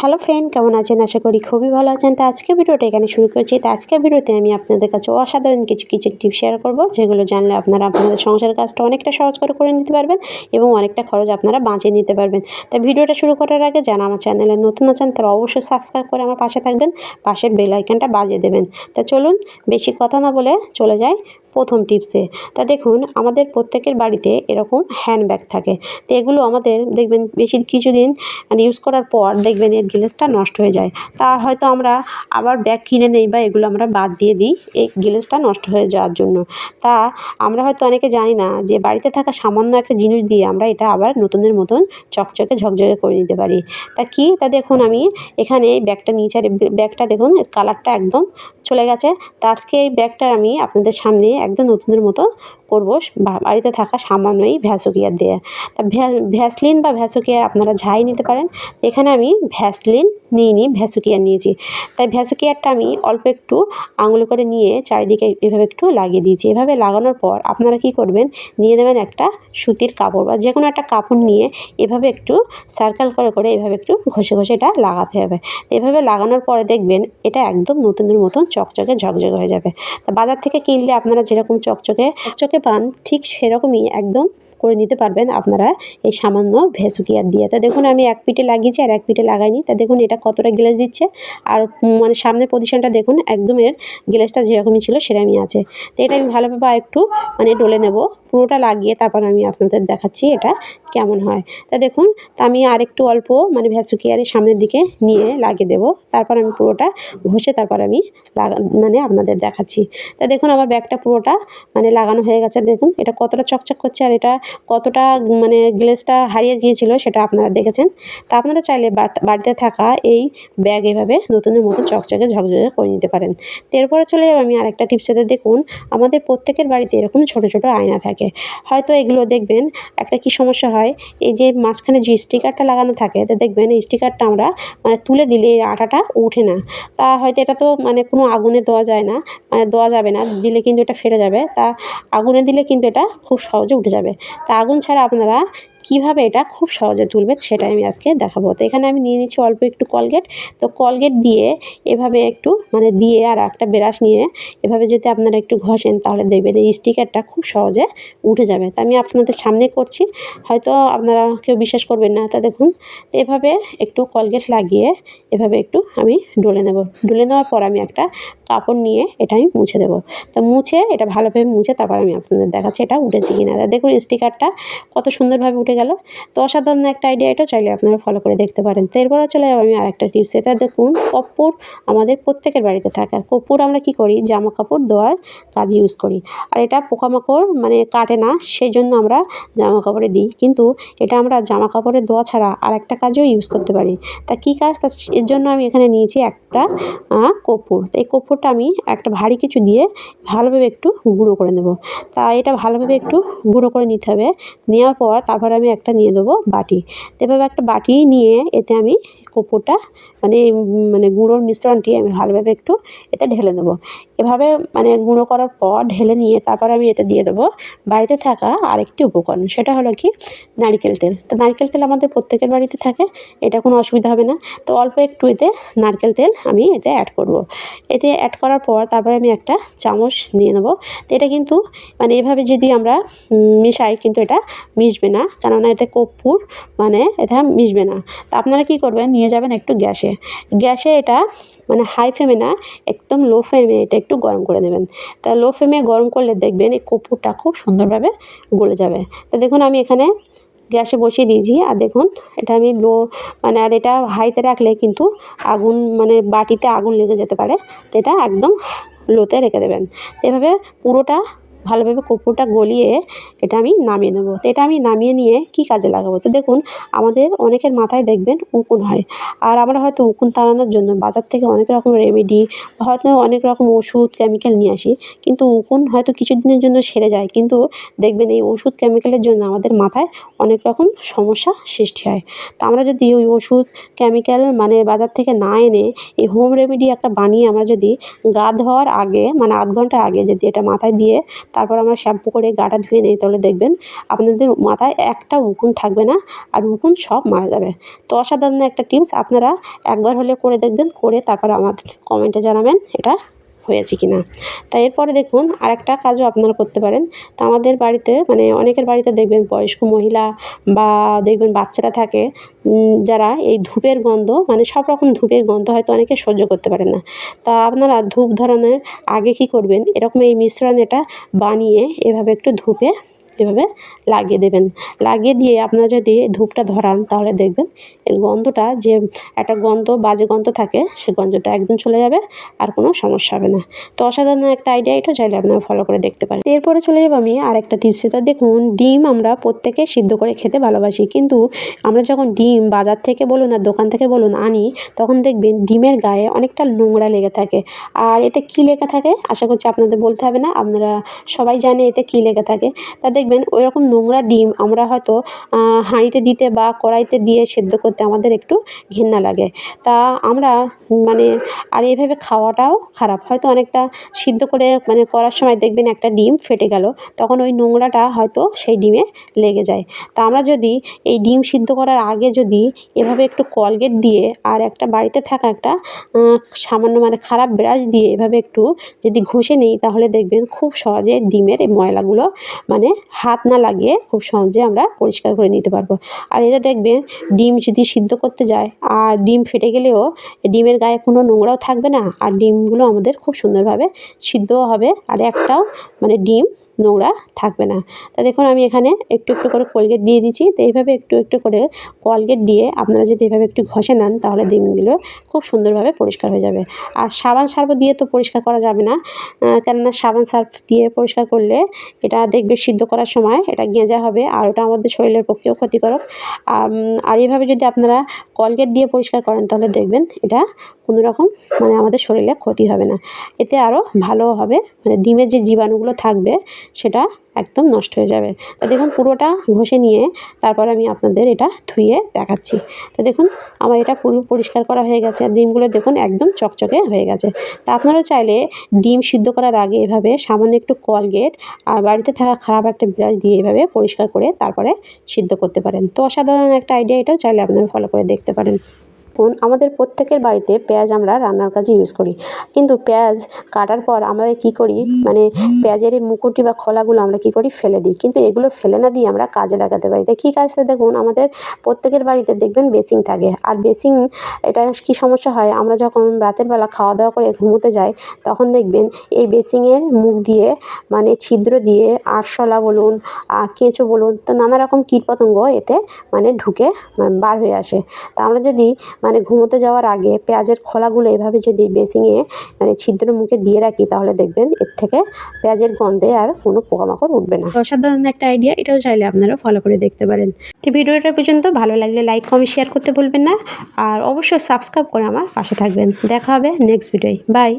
Hello friend, কেমন আছেন? আশা করি খুবই ভালো আছেন। তো আজকে ভিডিওটা এখানে শুরু করছি। তো আজকে ভিডিওতে আমি আপনাদের কাছে অসাধারণ কিছু কিছু টিপ শেয়ার করব, যেগুলো জানলে আপনারা আপনাদের সংসার কাজটা অনেকটা সহজ করে করে নিতে পারবেন এবং অনেকটা খরচ আপনারা বাঁচিয়ে নিতে পারবেন। তো ভিডিওটা শুরু করার আগে যারা আমার চ্যানেলে নতুন আছেন, তারা অবশ্যই সাবস্ক্রাইব করে আমার পাশে থাকবেন পাশের বেল আইকনটা বাজিয়ে দেবেন। তা চলুন, বেশি কথা না বলে চলে যাই। প্রথম টিপসে। তা দেখুন, আমাদের প্রত্যেকের বাড়িতে এরকম হ্যান্ডব্যাগ থাকে। তো এগুলো আমাদের দেখবেন বেশি কিছুদিন মানে ইউজ করার পর দেখবেন এর গ্লেসটা নষ্ট হয়ে যায়। তা হয়তো আমরা আবার ব্যাগ কিনে নেই বা এগুলো আমরা বাদ দিয়ে দিই, এই গ্লেসটা নষ্ট হয়ে যাওয়ার জন্য। তা আমরা হয়তো অনেকে জানি না যে বাড়িতে থাকা সামান্য একটা জিনিস দিয়ে আমরা এটা আবার নতুনের মতন চকচকে ঝকঝকে করে নিতে পারি। তা কি? তা দেখুন আমি এখানে এই ব্যাগটা নিয়েছি আর ব্যাগটা দেখুন কালারটা একদম চলে গেছে। তা আজকে এই ব্যাগটা আমি আপনাদের সামনে একদম নতুনের মতো করব বাড়িতে থাকা সামান্য এই ভ্যাসোকিয়ার দিয়ে। তা ভ্যাসলিন বা ভ্যাসোকিয়ার আপনারা ঝাই নিতে পারেন। এখানে আমি ভ্যাসলিন নিয়ে নিই ভ্যাসোকিয়ার নিয়েছি। তাই ভ্যাসোকিয়ারটা আমি অল্প একটু আঙুল করে নিয়ে চারিদিকে এভাবে একটু লাগিয়ে দিয়েছি। এভাবে লাগানোর পর আপনারা কী করবেন, নিয়ে দেবেন একটা সুতির কাপড় বা যে কোনো একটা কাপড় নিয়ে এভাবে একটু সার্কেল করে করে এভাবে একটু ঘষে ঘষে এটা লাগাতে হবে। তো এভাবে লাগানোর পরে দেখবেন এটা একদম নতুনের মতন চকচকে, ঝকঝকে হয়ে যাবে। তা বাজার থেকে কিনলে আপনারা যেরকম চকচকে চকচকে পান ঠিক সেরকমই একদম করে নিতে পারবেন আপনারা এই সামান্য ভেসুকিয়ার দিয়ে। তা দেখুন, আমি এক পিঠে লাগিয়েছি আর এক পিঠে লাগাইনি। তা দেখুন, এটা কতটা গ্লেজ দিচ্ছে। আর মানে সামনের পজিশনটা দেখুন, একদম এর গ্লেজটা যেরকমই ছিল সেরকমই আছে। তো এটা আমি ভালোভাবে একটু মানে ডলে নেব। পুরোটা লাগিয়ে তারপর আমি আপনাদের দেখাচ্ছি এটা কেমন হয়। তা দেখুন, তা আমি আরেকটু অল্প মানে ভ্যাসুকিয়ারের সামনের দিকে নিয়ে লাগিয়ে দেবো। তারপর আমি পুরোটা ঘষে তারপর আমি মানে আপনাদের দেখাচ্ছি। তা দেখুন, আমার ব্যাগটা পুরোটা মানে লাগানো হয়ে গেছে। দেখুন, এটা কতটা চকচক করছে আর এটা কতটা মানে গ্লেসটা হারিয়ে গিয়েছিল সেটা আপনারা দেখেছেন। তা আপনারা চাইলে বাড়িতে থাকা এই ব্যাগ এভাবে নতুনের মতো চকচকে ঝকঝকে করে নিতে পারেন। এরপরে চলে যাব আমি আরেকটা টিপসেতে দেখুন, আমাদের প্রত্যেকের বাড়িতে এরকম ছোটো ছোটো আয়না থাকে। হয়তো এগুলো দেখবেন, একটা কী সমস্যা হয়, এই যে মাঝখানে যে স্টিকারটা লাগানো থাকে, তো দেখবেন এই স্টিকারটা আমরা মানে তুলে দিলে এই আটাটা ওঠে না। তা হয়তো এটা তো মানে কোনো আগুনে দেওয়া যায় না মানে দেওয়া যাবে না, দিলে কিন্তু এটা ফেটে যাবে। তা আগুনে দিলে কিন্তু এটা খুব সহজে উঠে যাবে। তা আগুন ছাড়া আপনারা কীভাবে এটা খুব সহজে তুলবে সেটাই আমি আজকে দেখাবো। তো এখানে আমি নিয়ে নিচ্ছি অল্প একটু কলগেট। তো কলগেট দিয়ে এভাবে একটু মানে দিয়ে আর একটা ব্রাশ নিয়ে এভাবে যদি আপনারা একটু ঘষেন তাহলে দেখবেন এই স্টিকারটা খুব সহজে উঠে যাবে। তা আমি আপনাদের সামনে করছি। হয়তো আপনারা কেউ বিশ্বাস করবেন না। তা দেখুন এভাবে একটু কলগেট লাগিয়ে এভাবে একটু আমি ডলে নেব। ডলে নেওয়ার পর আমি একটা কাপড় নিয়ে এটা আমি মুছে দেবো। তা মুছে এটা ভালোভাবে মুছে তারপর আমি আপনাদের দেখাচ্ছি এটা উঠেছে কিনা। দেখুন স্টিকারটা কত সুন্দরভাবে উঠে গেল। তো অসাধারণ একটা আইডিয়া এটা, চাইলে আপনারা ফলো করে দেখতে পারেন। তো এরপরে চলে যাব আমি আরেকটা টিপস এটা দেখুন, কপ্পুর আমাদের প্রত্যেকের বাড়িতে থাকে। আর কপ্পুর আমরা কি করি? জামা কাপড় ধোয়ার কাজ ইউজ করি। আর এটা পোকামাকড় মানে কাটে না সেই জন্য আমরা জামা কাপড়ে দিই। কিন্তু এটা আমরা জামা কাপড়ে ধোয়া ছাড়া আর একটা কাজেও ইউজ করতে পারি। তা কী কাজ? তা এর জন্য আমি এখানে নিয়েছি একটা কর্পূর তো এই কর্পূরটা আমি একটা ভারী কিছু দিয়ে ভালোভাবে একটু গুঁড়ো করে নেব। তা এটা ভালোভাবে একটু গুঁড়ো করে নিতে হবে। নেওয়ার পর তারপর আমি একটা নিয়ে দেবো বাটি। তো এভাবে একটা বাটি নিয়ে এতে আমি কর্পূরটা মানে মানে গুঁড়োর মিশ্রণটি আমি ভালোভাবে একটু এতে ঢেলে দেবো। এভাবে মানে গুঁড়ো করার পর ঢেলে নিয়ে তারপর আমি এতে দিয়ে দেবো বাড়িতে থাকা আরেকটি উপকরণ, সেটা হলো কি? নারকেল তেল। তো নারকেল তেল আমাদের প্রত্যেকের বাড়িতে থাকে, এটা কোনো অসুবিধা হবে না। তো অল্প একটু এতে নারকেল তেল আমি এতে অ্যাড করব। এতে অ্যাড করার পর তারপরে আমি একটা চামচ নিয়ে নেব। তো এটা কিন্তু মানে এভাবে যদি আমরা মিশাই কিন্তু এটা মিশবে না, কেননা এতে কর্পূর মানে এটা মিশবে না। তা আপনারা কী করবেন? নিয়ে যাবেন একটু গ্যাসে। গ্যাসে এটা মানে হাই ফ্লেমে না, একদম লো ফ্লেমে এটা একটু গরম করে নেবেন। তা লো ফ্লেমে গরম করলে দেখবেন এই কপুরটা খুব সুন্দরভাবে গলে যাবে। তা দেখুন আমি এখানে গ্যাসে বসিয়ে দিয়েছি, আর দেখুন এটা আমি লো মানে আর এটা হাইতে রাখলে কিন্তু আগুন মানে বাটিতে আগুন লেগে যেতে পারে। তো এটা একদম লোতে রেখে দেবেন। এভাবে পুরোটা ভালোভাবে কর্পূরটা গলিয়ে এটা আমি নামিয়ে নেব। তো এটা আমি নামিয়ে নিয়ে কী কাজে লাগাবো? তো দেখুন, আমাদের অনেকের মাথায় দেখবেন উকুন হয়। আর আমরা হয়তো উকুন তাড়ানোর জন্য বাজার থেকে অনেক রকম রেমেডি হয়তো অনেক রকম ওষুধ কেমিক্যাল নিয়ে আসি। কিন্তু উকুন হয়তো কিছু দিনের জন্য সেরে যায়। কিন্তু দেখবেন এই ওষুধ কেমিক্যালের জন্য আমাদের মাথায় অনেক রকম সমস্যা সৃষ্টি হয়। তা আমরা যদি ওই ওষুধ কেমিক্যাল মানে বাজার থেকে না এনে এই হোম রেমেডি একটা বানিয়ে আমরা যদি গা ধোয়ার আগে মানে আধ ঘণ্টা আগে যদি এটা মাথায় দিয়ে তারপর আমরা শ্যাম্পু করে গাটা ধুয়ে নিই, তাহলে দেখবেন আপনাদের মাথায় একটা উকুন থাকবে না আর উকুন সব মারা যাবে। তো অসাধারণ একটা টিপস, আপনারা একবার হলে করে দেখবেন, করে তারপর আমাদের কমেন্টে জানাবেন, এটা হয়েছে কি না তাই এরপরে দেখুন আর একটা কাজও আপনারা করতে পারেন। তা আমাদের বাড়িতে মানে অনেকের বাড়িতে দেখবেন বয়স্ক মহিলা বা দেখবেন বাচ্চারা থাকে যারা এই ধূপের গন্ধ মানে সব রকম ধূপের গন্ধ হয়তো অনেকে সহ্য করতে পারে না। তা আপনারা ধূপ ধরনের আগে কি করবেন? এরকম এই মিশ্রণ এটা বানিয়ে এভাবে একটু ধূপে এভাবে লাগিয়ে দেবেন। লাগিয়ে দিয়ে আপনারা যদি ধূপটা ধরান, তাহলে দেখবেন এর গন্ধটা যে একটা গন্ধ, বাজে গন্ধ থাকে, সে গন্ধটা একদম চলে যাবে, আর কোনো সমস্যা হবে না। তো অসাধারণ একটা আইডিয়া এটা চাইলে আপনারা ফলো করে দেখতে পারেন। এরপরে চলে যাব আমি আর একটা টিপস দেখুন, ডিম আমরা প্রত্যেকে সিদ্ধ করে খেতে ভালোবাসি, কিন্তু আমরা যখন ডিম বাজার থেকে বলুন আর দোকান থেকে বলুন আনি, তখন দেখবেন ডিমের গায়ে অনেকটা নোংরা লেগে থাকে। আর এতে কী লেগে থাকে? আশা করছি আপনাদের বলতে হবে না, আপনারা সবাই জানে এতে কী লেগে থাকে। তা ওই রকম নোংরা ডিম আমরা হয়তো হাঁড়িতে দিতে বা কড়াইতে দিয়ে সেদ্ধ করতে আমাদের একটু ঘেন্না লাগে। তা আমরা মানে আর এইভাবে খাওয়াটাও খারাপ। হয়তো অনেকটা সিদ্ধ করে মানে করার সময় দেখবেন একটা ডিম ফেটে গেল, তখন ওই নোংরাটা হয়তো সেই ডিমে লেগে যায়। তা আমরা যদি এই ডিম সিদ্ধ করার আগে যদি এভাবে একটু কলগেট দিয়ে আর একটা বাড়িতে থাকা একটা সামান্য মানে খারাপ ব্রাশ দিয়ে এভাবে একটু যদি ঘষে নিই, তাহলে দেখবেন খুব সহজে ডিমের এই ময়লাগুলো মানে হাত না লাগিয়ে খুব সহজে আমরা পরিষ্কার করে নিতে পারব। আর এটা দেখবেন, ডিম যদি সিদ্ধ করতে যায়, আর ডিম ফেটে গেলেও ডিমের গায়ে কোনো নোংরাও থাকবে না, আর ডিমগুলো আমাদের খুব সুন্দরভাবে সিদ্ধও হবে, আর একটাও মানে ডিম নোংরা থাকবে না। তা দেখুন, আমি এখানে একটু একটু করে কোলগেট দিয়ে দিচ্ছি। তো এইভাবে একটু একটু করে কোলগেট দিয়ে আপনারা যদি এভাবে একটু ঘষে নেন, তাহলে ডিমগুলো খুব সুন্দরভাবে পরিষ্কার হয়ে যাবে। আর সাবান সার্ফ দিয়ে তো পরিষ্কার করা যাবে না। কেননা সাবান সার্ফ দিয়ে পরিষ্কার করলে এটা দেখবে সিদ্ধ করার সময় এটা গেঁজা হবে আর ওটা আমাদের শরীরের পক্ষেও ক্ষতিকারক। আর এইভাবে যদি আপনারা কলগেট দিয়ে পরিষ্কার করেন, তাহলে দেখবেন এটা কোনো রকম মানে আমাদের শরীরে ক্ষতি হবে না। এতে আরও ভালো হবে। মানে ডিমের যে জীবাণুগুলো থাকবে সেটা একদম নষ্ট হয়ে যাবে। তা দেখুন, পুরোটা ঘষে নিয়ে তারপর আমি আপনাদের এটা ধুয়ে দেখাচ্ছি। তো দেখুন, আমার এটা পুরো পরিষ্কার করা হয়ে গেছে আর ডিমগুলো দেখুন একদম চকচকে হয়ে গেছে। তা আপনারাও চাইলে ডিম সিদ্ধ করার আগে এভাবে সামান্য একটু কলগেট আর বাড়িতে থাকা খারাপ একটা ব্রাশ দিয়ে এভাবে পরিষ্কার করে তারপরে সিদ্ধ করতে পারেন। তো অসাধারণ একটা আইডিয়া এটাও চাইলে আপনারা ফলো করে দেখতে পারেন। দেখুন আমাদের প্রত্যেকের বাড়িতে পেঁয়াজ আমরা রান্নার কাজে ইউজ করি। কিন্তু পেঁয়াজ কাটার পর আমরা কী করি মানে পেঁয়াজের এই মুকুটি বা খোলাগুলো আমরা কী করি, ফেলে দিই। কিন্তু এগুলো ফেলে না দিয়ে আমরা কাজে লাগাতে পারি। তাই কী কাজটা দেখুন, আমাদের প্রত্যেকের বাড়িতে দেখবেন বেসিং থাকে। আর বেসিং এটা কী সমস্যা হয়, আমরা যখন রাতের বেলা খাওয়া দাওয়া করে ঘুমোতে যাই, তখন দেখবেন এই বেসিংয়ের মুখ দিয়ে মানে ছিদ্র দিয়ে, আরশোলা বলুন কেঁচো বলুন, তো নানা রকম কীটপতঙ্গ এতে মানে ঢুকে মানে বার হয়ে আসে। তা আমরা যদি মানে ঘুমোতে যাওয়ার আগে পেঁয়াজের খোলাগুলো এভাবে যদি বেসিংয়ে মানে ছিদ্র মুখে দিয়ে রাখি, তাহলে দেখবেন এর থেকে পেঁয়াজের গন্ধে আর কোনো পোকামাকড় উঠবে না। অসাধারণ একটা আইডিয়া এটাও চাইলে আপনারা ফলো করে দেখতে পারেন। তো ভিডিওটা পর্যন্ত, ভালো লাগলে লাইক কমেন্ট শেয়ার করতে ভুলবেন না। আর অবশ্যই সাবস্ক্রাইব করে আমার পাশে থাকবেন। দেখা হবে নেক্সট ভিডিওয় বাই